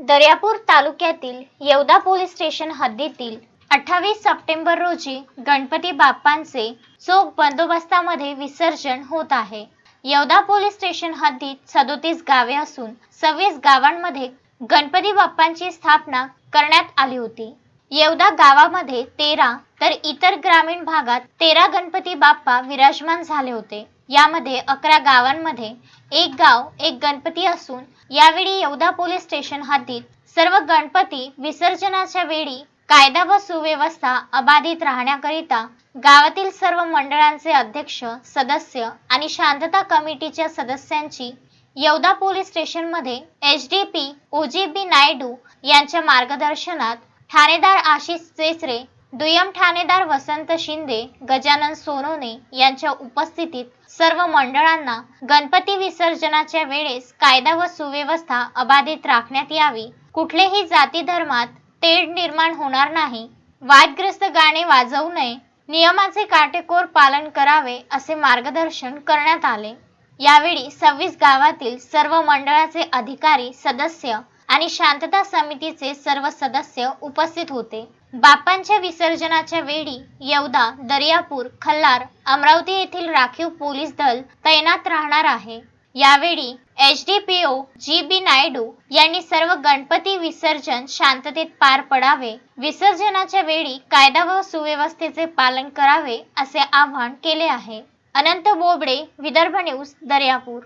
दर्यापूर तालुक्यातील Yevda police station हद्दीतील अठ्ठावीस सप्टेंबर रोजी गणपती बाप्पांचे चोख बंदोबस्तामध्ये विसर्जन होत आहे. येवदा पोलीस स्टेशन हद्दीत सदोतीस गावे असून सव्वीस गावांमध्ये गणपती बाप्पांची स्थापना करण्यात आली होती. येवदा गावामध्ये तेरा तर इतर ग्रामीण भागात तेरा गणपती बाप्पा विराजमान झाले होते. यामध्ये अकरा गावांमध्ये एक गाव एक गणपती असून यावेळी येवदा पोलीस स्टेशन हद्दीत सर्व गणपती विसर्जनाच्या वेळी कायदा व सुव्यवस्था अबाधित राहण्याकरिता गावातील सर्व मंडळांचे अध्यक्ष सदस्य आणि शांतता कमिटीच्या सदस्यांची येवदा पोलीस स्टेशनमध्ये H D P O G B Naidu यांच्या मार्गदर्शनात ठाणेदार आशिष चेसरे दुय्यम ठाणेदार वसंत शिंदे गजानन सोनोने यांच्या उपस्थितीत सर्व मंडळांना गणपती विसर्जनाच्या वेळेस कायदा व सुव्यवस्था अबाधित राखण्यात यावी. कुठलेही जाती धर्मात तेढ निर्माण होणार नाही. वादग्रस्त गाणे वाजवू नये. नियमाचे काटेकोर पालन करावे असे मार्गदर्शन करण्यात आले. यावेळी सव्वीस गावातील सर्व मंडळाचे अधिकारी सदस्य आणि शांतता समितीचे सर्व सदस्य उपस्थित होते. बाप्पांच्या विसर्जनाच्या वेळी येवदा दर्यापूर खल्लार अमरावती येथील राखीव पोलीस दल तैनात राहणार आहे. यावेळी H D P O G B Naidu यांनी सर्व गणपती विसर्जन शांततेत पार पडावे विसर्जनाच्या वेळी कायदा व सुव्यवस्थेचे पालन करावे असे आवाहन केले आहे. अनंत बोबडे विदर्भ न्यूज दर्यापूर.